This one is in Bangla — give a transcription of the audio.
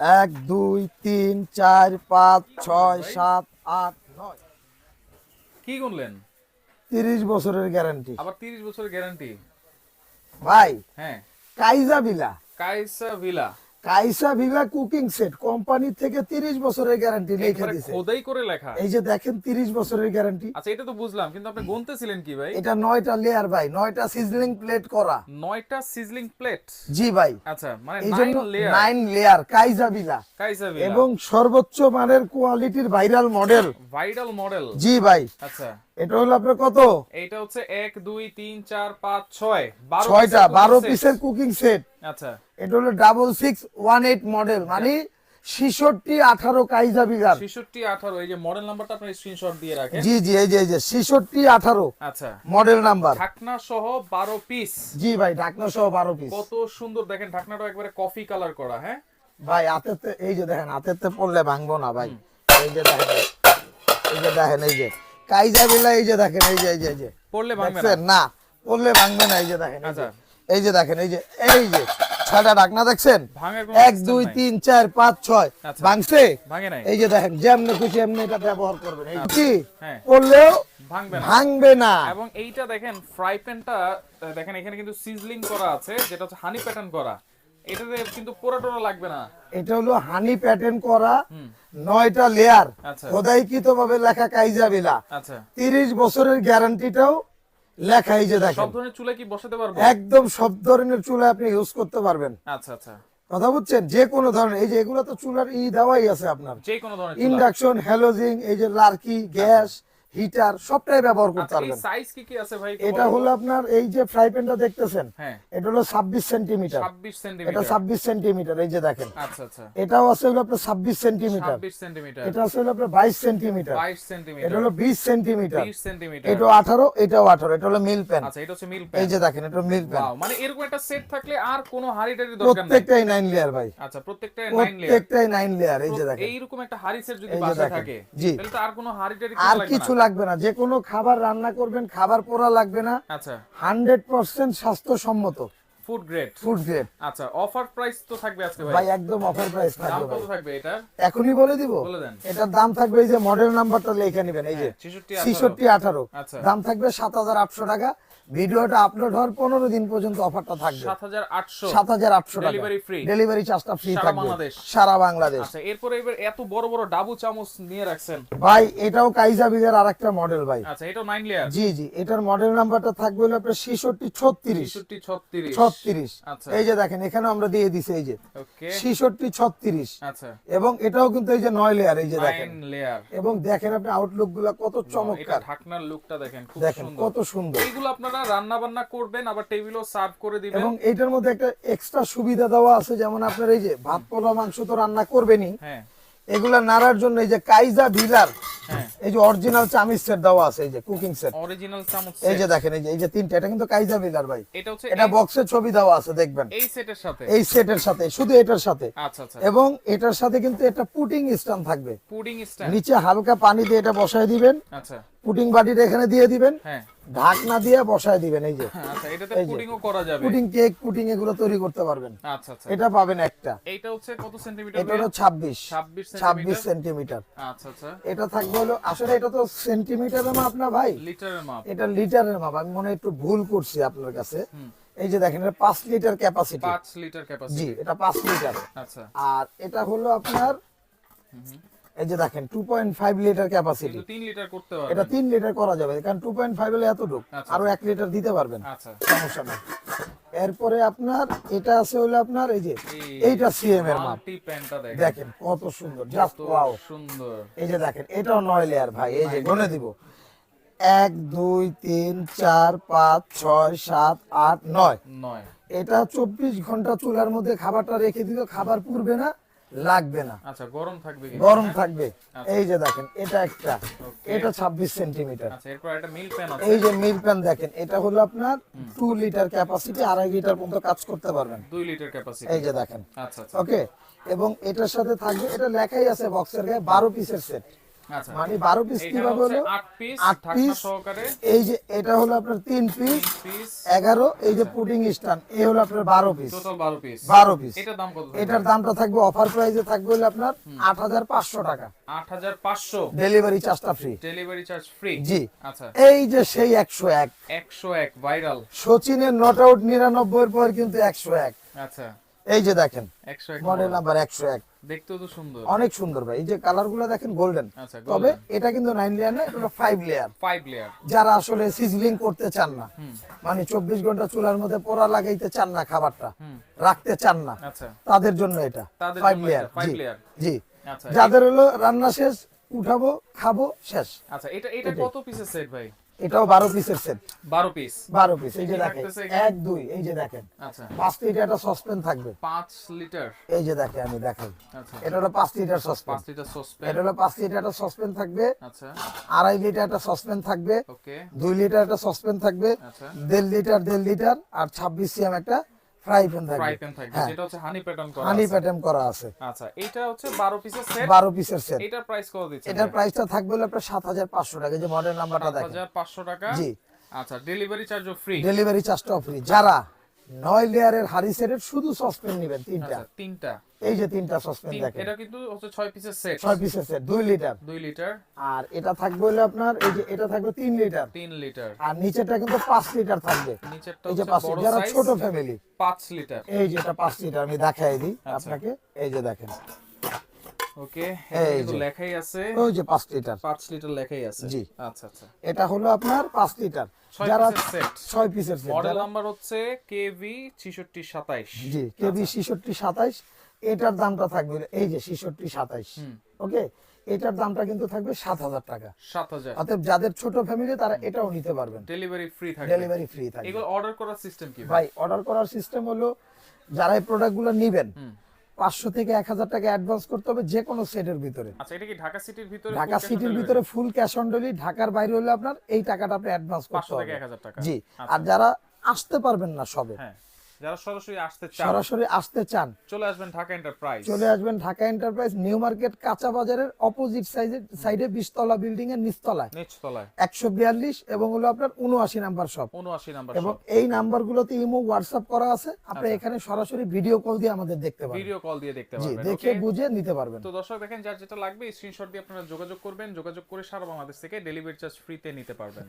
এক দুই তিন চার পাঁচ ছয় সাত আট নয়। কি গুনলেন? তিরিশ বছরের গ্যারান্টি আবার তিরিশ বছরের গ্যারান্টি ভাই হ্যাঁ। Kaisa villa. Kaisa villa. Kaisa villa cooking set company থেকে তিরিশ বছরের গ্যারান্টি লিখে দিছে। খোদাই করে লেখা। এই যে দেখেন তিরিশ বছরের গ্যারান্টি আচ্ছা এটা তো বুঝলাম কিন্তু আপনি গুনতেছিলেন কি ভাই? এটা নয়টা লেয়ার ভাই নয়টা সিজলিং প্লেট করা। নয়টা সিজলিং প্লেট জি ভাই। আচ্ছা মানে এই জন্য লেয়ার নাইন লেয়ার কাইজা বিলা কাইসা ভিলা। এবং সর্বোচ্চ মানের কোয়ালিটির ভাইরাল মডেল ভাইরাল মডেল জি ভাই। আচ্ছা। এটা হলো আপনার কত? এইটা হচ্ছে এক দুই তিন চার পাঁচ ছয়। বারো ছয়টা piece-এর বারো cooking set। পিসের কুকিং সেট আচ্ছা। এটা হলো double six one eight model মানে ছিষট্টি আঠারো কাইজা বিঘার। ছেষট্টি আঠারো এই যে মডেল নাম্বারটা আপনি স্ক্রিনশট দিয়ে রাখেন। জি জি এই যে এই যে ছিষট্টি আঠারো আচ্ছা। মডেল নাম্বার ঢাকনা সহ বারো পিস জি ভাই ঢাকনা সহ বারো পিস কত সুন্দর দেখেন ঢাকনাটা একবারে কফি কালার করা হ্যাঁ? ভাই হাতেতে এই যে দেখেন হাতেতে পড়লে ভাঙবো না ভাই। এই যে দেখেন এই যে দেখেন এই যে। কাইজা বিলা এই যে দেখেন এই যে এই যে এই যে। পড়লে ভাঙবে না? না পড়লে ভাঙবে না এই যে দেখেন এই যে। আচ্ছা। দেখেন এই যে এই যে ছয়টা ঢাকনা দেখছেন? এক দুই তিন চার পাঁচ ছয়। আচ্ছা। ভাঙছে? এই যে দেখেন যেমনি খুশি এমনি এটা ব্যবহার করবেন। এই কি? হ্যাঁ। করলেও ভাঙবে ভাঙবে না। এবং এইটা দেখেন ফ্রাই প্যানটা দেখেন এখানে কিন্তু সিজলিং করা আছে যেটা হচ্ছে হানি প্যাটার্ন করা। এটাতে কিন্তু পোড়া টোড়া লাগবে না। এটা হলো হানি প্যাটার্ন করা নয়টা লেয়ার আচ্ছা। খোদাইকৃত ভাবে লেখা কাইজা বিলা। আচ্ছা। তিরিশ বছরের গ্যারান্টিটাও লেখা এই যে সব ধরনের চুলা কি বসাতে পারব? একদম সব ধরনের চুলা আপনি ইউজ করতে পারবেন। আচ্ছা আচ্ছা। কথা বুঝছেন? যে কোনো ধরনের এই যে এগুলো তো চুলার ই দেওয়াই আছে আপনার। যে কোনো ধরনের ইন্ডাকশন হ্যালোজিং এই যে লার্কি গ্যাস হিটার সবটাই ব্যবহার করতে আচ্ছা পারবেন। সাইজ কি কি আছে ভাই? এটা হলো আপনার এই যে ফ্রাই প্যানটা দেখতেছেন হ্যাঁ। এটা হলো ছাব্বিশ সেন্টিমিটার 26 এটা সেন্টিমিটার ছাব্বিশ সেন্টিমিটার এই যে দেখেন। আচ্ছা আচ্ছা। এটাও আছে হলো আপনার ছাব্বিশ সেন্টিমিটার 26 সেন্টিমিটার এটা আছে হলো আপনার বাইশ সেন্টিমিটার 22 এটা হলো বিশ সেন্টিমিটার 20 সেন্টিমিটার এটা আঠারো এটাও আঠারো। এটা হলো মিল প্যান আচ্ছা এটা হচ্ছে মিল এই যে দেখেন এটা মিল প্যান মানে এরকম একটা সেট থাকলে আর কোনো হাড়ি টাড়ি দরকার নেই। প্রত্যেকটাই নাইন লেয়ার ভাই। আচ্ছা প্রত্যেকটা 9 লেয়ার প্রত্যেকটাই নাইন লেয়ার এই যে দেখেন। এইরকম একটা হাড়ি সেট যদি বাসায় থাকে জি। তাহলে তো আর কোনো হাড়ি টাড়ি আর কিছু লাগবে না। যে কোনো খাবার রান্না করবেন খাবার পোড়া লাগবে না। আচ্ছা। হান্ড্রেড পার্সেন্ট স্বাস্থ্যসম্মত। ফুড গ্রেড ফুড গ্রেড আচ্ছা অফার প্রাইস তো থাকবে আজকে ভাই? ভাই একদম অফার প্রাইস থাকবে দাম কত থাকবে এটা? এখনই বলে দিব। বলে দেন। এটার দাম থাকবে এই যে মডেল নাম্বারটা লিখে নেবেন এই যে হ্যাঁ, 66 ছিষট্টি আঠারো। আচ্ছা। দাম থাকবে সাত হাজার আটশো টাকা। ভিডিওটা আপলোড হওয়ার পনেরো দিন পর্যন্ত অফারটা থাকবে। 7800 সাত হাজার আটশো টাকা। Delivery free। ডেলিভারি চার্জটা ফ্রি থাকবে। সারা বাংলাদেশ। সারা বাংলাদেশ। আচ্ছা এরপরে এবার এত বড় বড় ডাবু চামচ নিয়ে রাখছেন। ভাই এটাও কাইজা বিগের আর একটা মডেল ভাই। আচ্ছা এটাও 9 লেয়ার জি জি এটার মডেল নাম্বারটা থাকবে হলো আপনার ছিষট্টি ছত্রিশ। 66 36 ছত্রিশ। আচ্ছা। এই যে দেখেন এখানে আমরা দিয়ে দিছি এই যে ছিষট্টি ছত্রিশ। আচ্ছা। এবং এটাও কিন্তু এই যে নয় লেয়ার এই যে দেখেন। এবং দেখেন আপনি আউটলুকগুলা কত চমৎকার। ঢাকনার লুকটা দেখেন খুব দেখেন সুন্দর। কত সুন্দর। এইগুলো আপনারা রান্না বান্না করবেন আবার টেবিলও সার্ভ করে দিবেন। এবং এটার মধ্যে একটা এক্সট্রা সুবিধা দেওয়া আছে যেমন আপনার এই যে ভাত পোলা মাংস তো রান্না করবেনই। হ্যাঁ। এগুলা নাড়ার জন্য এই যে কাইজা ভিলার হ্যাঁ। এই যে অরিজিনাল চামিচ সেট দেওয়া আছে এই যে কুকিং সেট অরিজিনাল চামচ এই যে দেখেন এই যে এই যে তিনটা এটা কিন্তু কাইজা ভিলার ভাই। এটা হচ্ছে এটা বক্সের ছবি দেওয়া আছে দেখবেন। এই সেটের সাথে? এই সেটের সাথে শুধু এটার সাথে। আচ্ছা আচ্ছা। এবং এটার সাথে কিন্তু একটা পুটিং স্ট্যান্ড থাকবে। পুডিং স্ট্যান্ড নিচে হালকা পানি দিয়ে এটা বসায় দিবেন। আচ্ছা। পুটিং বাটিটা এখানে দিয়ে দিবেন। হ্যাঁ। ঢাকনা দিয়ে বসায় দিবেন এই যে। হ্যাঁ, আচ্ছা এটাতে পুডিংও করা যাবে। পুটিং কেক পুটিং এগুলো তৈরি করতে পারবেন। আচ্ছা আচ্ছা। এটা পাবেন একটা। এইটা হচ্ছে কত সেন্টিমিটার এটা হলো ছাব্বিশ। 26 ছাব্বিশ সেন্টিমিটার সেন্টিমিটার আচ্ছা আচ্ছা। এটা থাকবে হলো আসলে এটা তো সেন্টিমিটারের মাপ না ভাই? লিটারের মাপ। এটা লিটারের মাপ। আমি মনে একটু ভুল করছি আপনার কাছে। এই যে দেখেন এটা পাঁচ লিটার ক্যাপাসিটি 5 লিটার ক্যাপাসিটি জি এটা পাঁচ লিটার। আচ্ছা। আর এটা হলো আপনার এই যে দেখেন two point five litre capacity কিন্তু 3 লিটার করতে এটা পারবেন তিন লিটার করা যাবে কারণ টু পয়েন্ট ফাইভ হলে এতটুক। আচ্ছা। আরও এক লিটার দিতে পারবেন। আচ্ছা। সমস্যা নেই। এরপরে আপনার এটা আছে হলো আপনার এই যে এইটা সিএম এর মাপ। দেখেন। দেখেন কত সুন্দর জাস্ট ওয়াও সুন্দর। এই যে দেখেন এটাও নয় লেয়ার ভাই এই যে গনে দিব। এক দুই তিন চার পাঁচ ছয় সাত আট নয়। নয়। এটা চব্বিশ ঘণ্টা চুলার মধ্যে খাবারটা রেখে দিল খাবার পুড়বে না। লাগবে না। আচ্ছা গরম থাকবে গরম থাকবে। এই যে দেখেন এটা একটা। এটা ছাব্বিশ সেন্টিমিটার। আচ্ছা এরপর একটা মিল প্যান আছে। এই যে মিল প্যান দেখেন এটা হলো আপনার টু লিটার ক্যাপাসিটি আড়াই লিটার পর্যন্ত কাজ করতে পারবেন। 2 লিটার ক্যাপাসিটি। এই যে দেখেন। আচ্ছা আচ্ছা। ওকে এবং এটার সাথে থাকবে এটা লেখাই আছে বক্সের গায়ে বারো পিসের সেট আচ্ছা মানে বারো পিস কীভাবে হলো? আট পিস এই যে এটা হলো আপনার তিন পিস এগারো এই যে পুডিং স্টান এই হলো আপনার বারো পিস বারো পিস এটার এটার দামটা থাকবে অফার প্রাইসে থাকবে হলো আপনার আট হাজার পাঁচশো টাকা। আট হাজার পাঁচশো। ডেলিভারি চার্জটা ফ্রি ডেলিভারি চার্জ ফ্রি জি। আচ্ছা। এই যে সেই একশো এক। একশো এক ভাইরাল সচিনের নট আউট নিরানব্বই এর পর কিন্তু একশো এক। আচ্ছা। এই যে দেখেন একশো এক মডেল নাম্বার একশো এক। দেখতেও তো সুন্দর। অনেক সুন্দর ভাই। এই যে কালারগুলো দেখেন গোল্ডেন আচ্ছা তবে এটা কিন্তু নাইন লেয়ার না এটা ফাইভ লেয়ার ফাইভ লেয়ার যারা আসলে সিজলিং করতে চান না মানে চব্বিশ ঘণ্টা চুলার মধ্যে পোড়া লাগাইতে চান না খাবারটা রাখতে চান না আচ্ছা। তাদের জন্য এটা। ফাইভ লেয়ার জি জি। আচ্ছা যাদের হলো রান্না শেষ উঠাবো খাব শেষ। আচ্ছা এটা এটা কত পিসের সেট ভাই? এটাও বারো পিসের সেট বারো পিস বারো পিস এই যে দেখেন থাকতেছে এখানে? এক দুই এই যে দেখেন। আচ্ছা। পাঁচ লিটার একটা সসপেন থাকবে। পাঁচ লিটার এই যে দেখেন আমি দেখাই। আচ্ছা। এটা হলো পাঁচ লিটার সসপেন পাঁচ লিটার সসপ্যান এটা হলো পাঁচ লিটার একটা সসপেন থাকবে। আচ্ছা। আড়াই লিটার একটা সসপেন থাকবে। ওকে। দুই লিটার একটা সসপেন থাকবে। আচ্ছা। দেড় লিটার দেড় লিটার আর ছাব্বিশ সিএম একটা ফ্রাই প্যান ফ্রাই প্যান থাকবে হ্যাঁ। যেটা হচ্ছে হানি প্যাটার্ন করা হানি প্যাটার্ন করা আছে। আচ্ছা এটা হচ্ছে বারো পিসের সেট বারো পিসের সেট এটার প্রাইস কত দিচ্ছেন এটার প্রাইসটা থাকবে হলো আপনার সাত হাজার পাঁচশো টাকা যে মডেল নাম্বারটা দেখেন। হাজার পাঁচশো টাকা। জি। আচ্ছা ডেলিভারি চার্জও ফ্রি ডেলিভারি চার্জটাও ফ্রি যারা নয় লেয়ারের হাড়ি সেটের শুধু সসপেন নেবেন তিনটা। আচ্ছা তিনটা। এই যে তিনটা সসপেন দেখেন। এটা কিন্তু হচ্ছে 6 পিসের সেট 6 পিসের সেট 2 লিটার 2 লিটার আর এটা থাকবে হলো আপনার এই যে এটা থাকবে তিন লিটার 3 লিটার আর নিচেটা কিন্তু পাঁচ লিটার থাকবে। নিচেরটা এই যে হচ্ছে পাঁচ বড় যারা ছোট ফ্যামিলি পাঁচ লিটার এই যেটা পাঁচ লিটার আমি দেখাই দিই আচ্ছা। আপনাকে। এই যে দেখেন। ওকে এই যে। লেখাই আছে। ওই যে পাঁচ লিটার। পাঁচ লিটার লেখাই আছে। জি। আচ্ছা আচ্ছা। এটা হলো আপনার পাঁচ লিটার। যারা পিসের ছয় পিসের সেট মডেল নাম্বার হচ্ছে কেভি ছিষট্টি সাতাইশ। জি কেবি ছিষট্টি এটার দামটা থাকবে এই যে ছিষট্টি সাতাইশ। ওকে? এটার দামটা কিন্তু থাকবে সাত হাজার টাকা। সাত হাজার। অতএব যাদের ছোট ফ্যামিলি তারা এটাও নিতে পারবেন। ডেলিভারি ফ্রি থাকবে। ডেলিভারি ফ্রি থাকবে। এগুলো অর্ডার করার সিস্টেম কি ভাই? ভাই অর্ডার করার সিস্টেম হলো যারা এই প্রোডাক্টগুলো নেবেন পাঁচশো থেকে এক হাজার টাকা অ্যাডভান্স করতে হবে যে কোনো সেটের ভিতরে। আচ্ছা এটা কি ঢাকা সিটির ভিতরে ঢাকা সিটির ভিতরে ফুল ক্যাশ অন ডেলিভারি ঢাকার বাইরে হলে আপনার এই টাকাটা আপনি অ্যাডভান্স করতে হবে। জি আচ্ছা। আর যারা আসতে পারবেন না সবে হ্যাঁ। যারা সরাসরি আসতে চান। সরাসরি আসতে চান। চলে আসবেন ঢাকা এন্টারপ্রাইজ চলে আসবেন ঢাকা এন্টারপ্রাইজ নিউ মার্কেট কাঁচা বাজারের অপোজিট সাইডে সাইডে বিশতলা বিল্ডিং এর নিচতলায়। নিচতলায়। একশো বিয়াল্লিশ এবং হলো আপনার উনআশি নাম্বার শপ উনআশি নাম্বার এবং এই নাম্বারগুলোতে ইমো হোয়াটসঅ্যাপ করা আছে। আপনি এখানে সরাসরি ভিডিও কল দিয়ে আমাদের দেখতে পারেন ভিডিও কল দিয়ে দেখতে পারবেন দেখে বুঝে নিতে পারবেন। তো দর্শক দেখেন যার যেটা লাগবে স্ক্রিনশট দিয়ে আপনারা যোগাযোগ করবেন। যোগাযোগ করে সারা বাংলাদেশ থেকে ডেলিভারি চার্জ ফ্রিতে নিতে পারবেন।